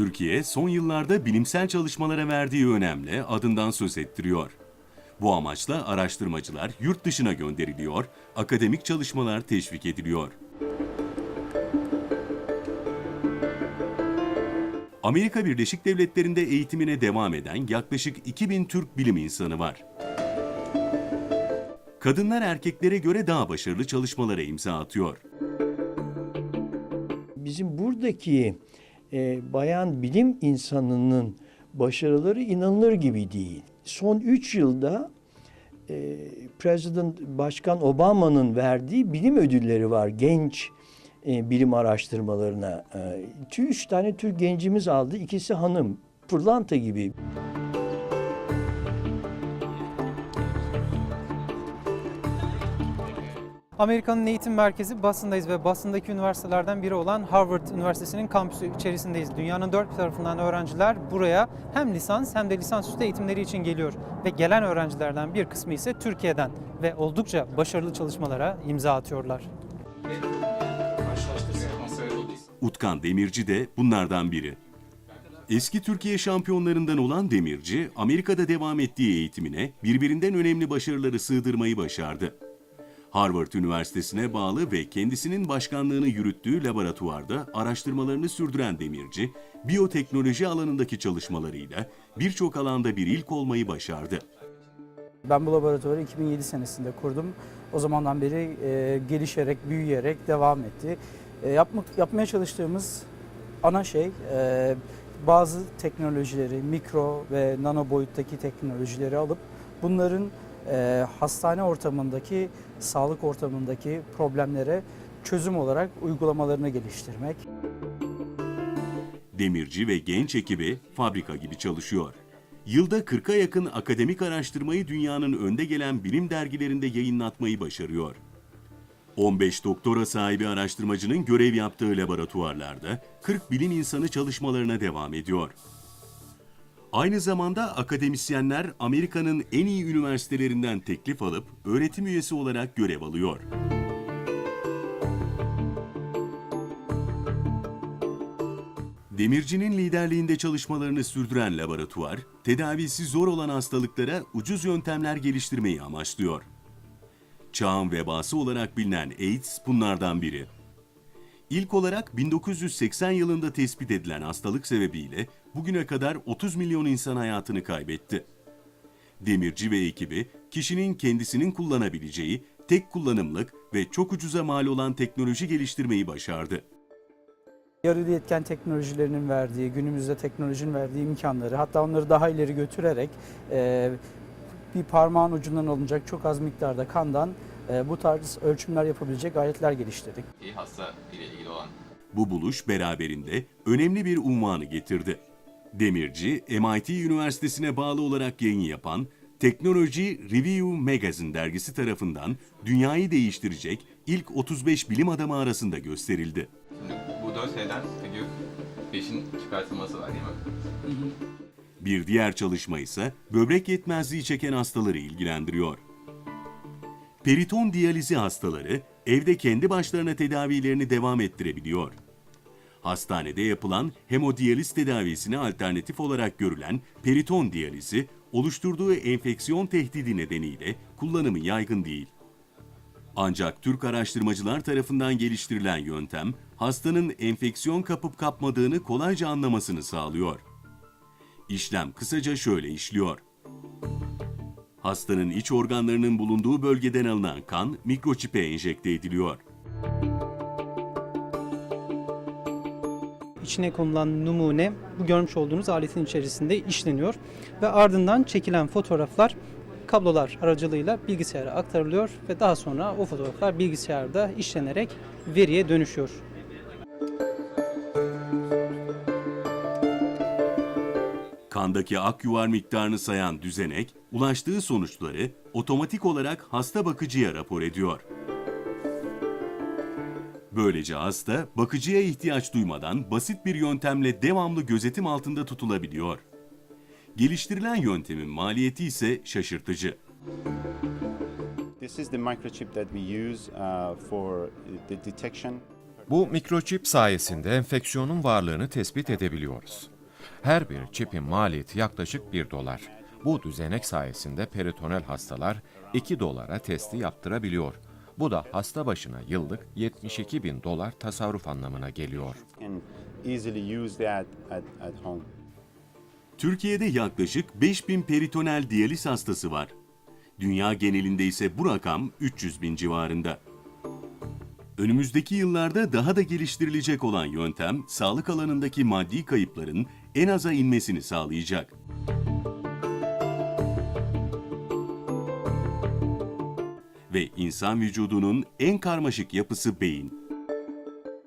Türkiye son yıllarda bilimsel çalışmalara verdiği önemle adından söz ettiriyor. Bu amaçla araştırmacılar yurt dışına gönderiliyor, akademik çalışmalar teşvik ediliyor. Amerika Birleşik Devletleri'nde eğitimine devam eden yaklaşık 2000 Türk bilim insanı var. Kadınlar erkeklere göre daha başarılı çalışmalara imza atıyor. Bizim buradaki e, bayan bilim insanının başarıları inanılır gibi değil. Son 3 yılda e, President Başkan Obama'nın verdiği bilim ödülleri var genç e, bilim araştırmalarına. E, üç tane Türk gencimiz aldı. İkisi hanım. Pırlanta gibi. Amerika'nın eğitim merkezi Boston'dayız ve Boston'daki üniversitelerden biri olan Harvard Üniversitesi'nin kampüsü içerisindeyiz. Dünyanın dört tarafından öğrenciler buraya hem lisans hem de lisansüstü eğitimleri için geliyor. Ve gelen öğrencilerden bir kısmı ise Türkiye'den ve oldukça başarılı çalışmalara imza atıyorlar. Utkan Demirci de bunlardan biri. Eski Türkiye şampiyonlarından olan Demirci, Amerika'da devam ettiği eğitimine birbirinden önemli başarıları sığdırmayı başardı. Harvard Üniversitesi'ne bağlı ve kendisinin başkanlığını yürüttüğü laboratuvarda araştırmalarını sürdüren Demirci, biyoteknoloji alanındaki çalışmalarıyla birçok alanda bir ilk olmayı başardı. Ben bu laboratuvarı 2007 senesinde kurdum. O zamandan beri e, gelişerek, büyüyerek devam etti. E, yapmak, yapmaya çalıştığımız ana şey e, bazı teknolojileri, mikro ve nano boyuttaki teknolojileri alıp bunların e, hastane ortamındaki, sağlık ortamındaki problemlere çözüm olarak uygulamalarını geliştirmek. Demirci ve genç ekibi fabrika gibi çalışıyor. Yılda 40'a yakın akademik araştırmayı dünyanın önde gelen bilim dergilerinde yayınlatmayı başarıyor. 15 doktora sahibi araştırmacının görev yaptığı laboratuvarlarda 40 bilim insanı çalışmalarına devam ediyor. Aynı zamanda akademisyenler Amerika'nın en iyi üniversitelerinden teklif alıp öğretim üyesi olarak görev alıyor. Demirci'nin liderliğinde çalışmalarını sürdüren laboratuvar, tedavisi zor olan hastalıklara ucuz yöntemler geliştirmeyi amaçlıyor. Çağın vebası olarak bilinen AIDS bunlardan biri. İlk olarak 1980 yılında tespit edilen hastalık sebebiyle bugüne kadar 30 milyon insan hayatını kaybetti. Demirci ve ekibi kişinin kendisinin kullanabileceği tek kullanımlık ve çok ucuza mal olan teknoloji geliştirmeyi başardı. Yarı iletken teknolojilerinin verdiği, günümüzde teknolojinin verdiği imkanları hatta onları daha ileri götürerek e, bir parmağın ucundan alınacak çok az miktarda kandan e, bu tarz ölçümler yapabilecek aletler geliştirdik. iyi hasta ile ilgili olan Bu buluş beraberinde önemli bir unvanı getirdi. Demirci, MIT Üniversitesi'ne bağlı olarak yayın yapan Technology Review Magazine dergisi tarafından dünyayı değiştirecek ilk 35 bilim adamı arasında gösterildi. Şimdi bu 4 seneden figür 5'in çıkartılması var değil mi? Bir diğer çalışma ise böbrek yetmezliği çeken hastaları ilgilendiriyor. Periton diyalizi hastaları evde kendi başlarına tedavilerini devam ettirebiliyor. Hastanede yapılan hemodiyaliz tedavisine alternatif olarak görülen periton diyalizi oluşturduğu enfeksiyon tehdidi nedeniyle kullanımı yaygın değil. Ancak Türk araştırmacılar tarafından geliştirilen yöntem hastanın enfeksiyon kapıp kapmadığını kolayca anlamasını sağlıyor. İşlem kısaca şöyle işliyor. Hastanın iç organlarının bulunduğu bölgeden alınan kan mikroçipe enjekte ediliyor. İçine konulan numune bu görmüş olduğunuz aletin içerisinde işleniyor ve ardından çekilen fotoğraflar kablolar aracılığıyla bilgisayara aktarılıyor ve daha sonra o fotoğraflar bilgisayarda işlenerek veriye dönüşüyor. Kandaki ak yuvar miktarını sayan düzenek, ulaştığı sonuçları otomatik olarak hasta bakıcıya rapor ediyor. Böylece hasta bakıcıya ihtiyaç duymadan basit bir yöntemle devamlı gözetim altında tutulabiliyor. Geliştirilen yöntemin maliyeti ise şaşırtıcı. This is the microchip that we use uh, for the detection Bu mikroçip sayesinde enfeksiyonun varlığını tespit edebiliyoruz. Her bir çipin maliyeti yaklaşık 1 dolar. Bu düzenek sayesinde peritoneal hastalar 2 dolara testi yaptırabiliyor. Bu da hasta başına yıllık 72 bin dolar tasarruf anlamına geliyor. Türkiye'de yaklaşık 5000 peritoneal diyaliz hastası var. Dünya genelinde ise bu rakam 300 bin civarında. Önümüzdeki yıllarda daha da geliştirilecek olan yöntem, sağlık alanındaki maddi kayıpların en aza inmesini sağlayacak. Ve insan vücudunun en karmaşık yapısı beyin.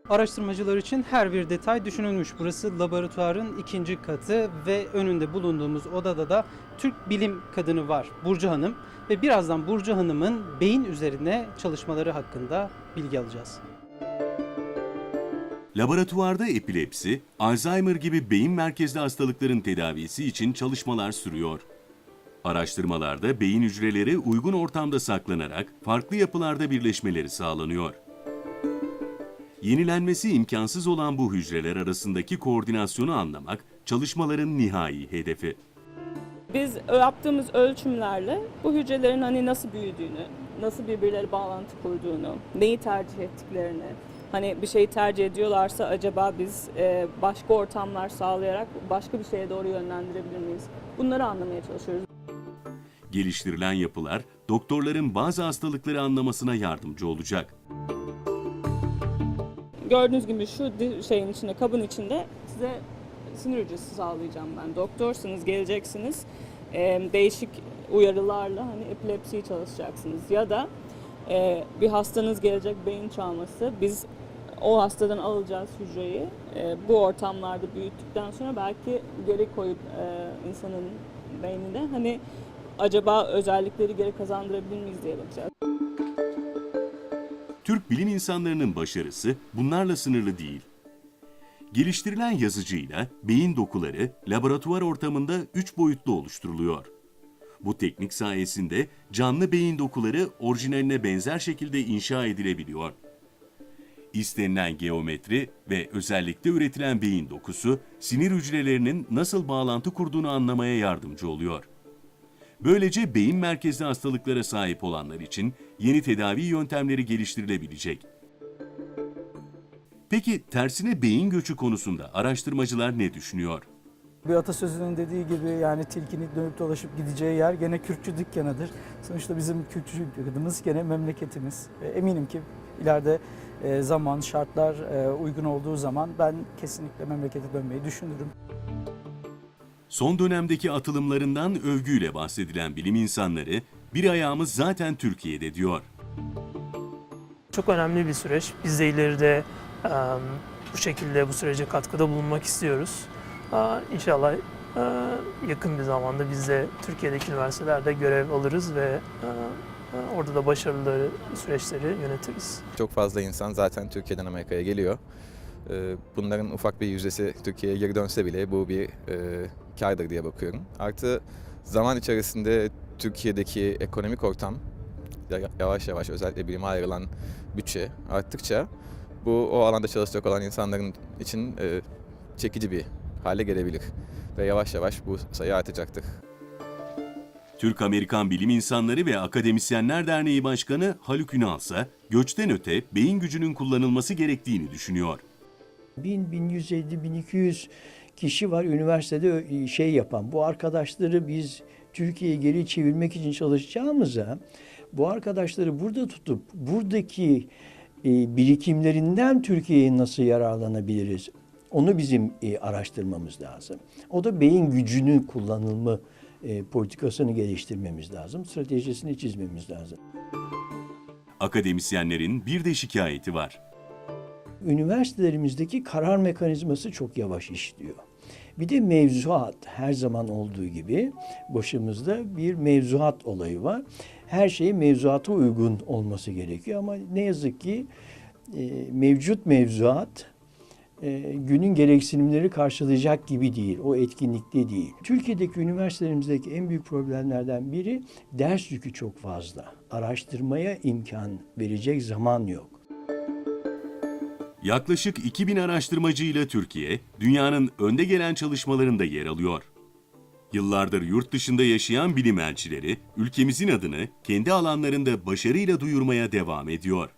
Araştırmacılar için her bir detay düşünülmüş. Burası laboratuvarın ikinci katı ve önünde bulunduğumuz odada da Türk bilim kadını var Burcu Hanım. Ve birazdan Burcu Hanım'ın beyin üzerine çalışmaları hakkında bilgi alacağız. Laboratuvarda epilepsi, Alzheimer gibi beyin merkezli hastalıkların tedavisi için çalışmalar sürüyor. Araştırmalarda beyin hücreleri uygun ortamda saklanarak farklı yapılarda birleşmeleri sağlanıyor. Yenilenmesi imkansız olan bu hücreler arasındaki koordinasyonu anlamak çalışmaların nihai hedefi. Biz yaptığımız ölçümlerle bu hücrelerin hani nasıl büyüdüğünü, nasıl birbirleri bağlantı kurduğunu, neyi tercih ettiklerini, hani bir şeyi tercih ediyorlarsa acaba biz e, başka ortamlar sağlayarak başka bir şeye doğru yönlendirebilir miyiz? Bunları anlamaya çalışıyoruz. Geliştirilen yapılar doktorların bazı hastalıkları anlamasına yardımcı olacak. Gördüğünüz gibi şu şeyin içinde, kabın içinde size sinir hücresi sağlayacağım ben. Doktorsunuz, geleceksiniz. Ee, değişik uyarılarla hani epilepsiyi çalışacaksınız. Ya da e, bir hastanız gelecek beyin çalması. Biz o hastadan alacağız hücreyi. E, bu ortamlarda büyüttükten sonra belki geri koyup e, insanın beynine hani acaba özellikleri geri kazandırabilir miyiz diye bakacağız. Türk bilim insanlarının başarısı bunlarla sınırlı değil. Geliştirilen yazıcıyla beyin dokuları laboratuvar ortamında 3 boyutlu oluşturuluyor. Bu teknik sayesinde canlı beyin dokuları orijinaline benzer şekilde inşa edilebiliyor. İstenilen geometri ve özellikle üretilen beyin dokusu sinir hücrelerinin nasıl bağlantı kurduğunu anlamaya yardımcı oluyor. Böylece beyin merkezli hastalıklara sahip olanlar için yeni tedavi yöntemleri geliştirilebilecek. Peki tersine beyin göçü konusunda araştırmacılar ne düşünüyor? Bir atasözünün dediği gibi yani tilkinin dönüp dolaşıp gideceği yer gene kürkçü dükkanıdır. Sonuçta bizim kürkçü dükkanımız gene memleketimiz. Eminim ki ileride e, zaman, şartlar e, uygun olduğu zaman ben kesinlikle memlekete dönmeyi düşünürüm. Son dönemdeki atılımlarından övgüyle bahsedilen bilim insanları bir ayağımız zaten Türkiye'de diyor. Çok önemli bir süreç. Biz de ileride e, bu şekilde bu sürece katkıda bulunmak istiyoruz. E, İnşallah e, yakın bir zamanda biz de Türkiye'deki üniversitelerde görev alırız ve e, orada da başarılı süreçleri yönetiriz. Çok fazla insan zaten Türkiye'den Amerika'ya geliyor. Bunların ufak bir yüzdesi Türkiye'ye geri dönse bile bu bir kârdır diye bakıyorum. Artı zaman içerisinde Türkiye'deki ekonomik ortam ya- yavaş yavaş özellikle bilime ayrılan bütçe arttıkça bu o alanda çalışacak olan insanların için e, çekici bir hale gelebilir. Ve yavaş yavaş bu sayı artacaktır. Türk-Amerikan Bilim İnsanları ve Akademisyenler Derneği Başkanı Haluk Ünal ise göçten öte beyin gücünün kullanılması gerektiğini düşünüyor. 1000, 1150, 1200 kişi var üniversitede şey yapan. Bu arkadaşları biz Türkiye'ye geri çevirmek için çalışacağımıza bu arkadaşları burada tutup buradaki e, birikimlerinden Türkiye'ye nasıl yararlanabiliriz? Onu bizim e, araştırmamız lazım. O da beyin gücünün kullanılma e, politikasını geliştirmemiz lazım. Stratejisini çizmemiz lazım. Akademisyenlerin bir de şikayeti var. Üniversitelerimizdeki karar mekanizması çok yavaş işliyor. Bir de mevzuat her zaman olduğu gibi başımızda bir mevzuat olayı var. Her şey mevzuata uygun olması gerekiyor ama ne yazık ki e, mevcut mevzuat e, günün gereksinimleri karşılayacak gibi değil. O etkinlikte değil. Türkiye'deki üniversitelerimizdeki en büyük problemlerden biri ders yükü çok fazla. Araştırmaya imkan verecek zaman yok. Yaklaşık 2000 araştırmacıyla Türkiye, dünyanın önde gelen çalışmalarında yer alıyor. Yıllardır yurt dışında yaşayan bilim elçileri, ülkemizin adını kendi alanlarında başarıyla duyurmaya devam ediyor.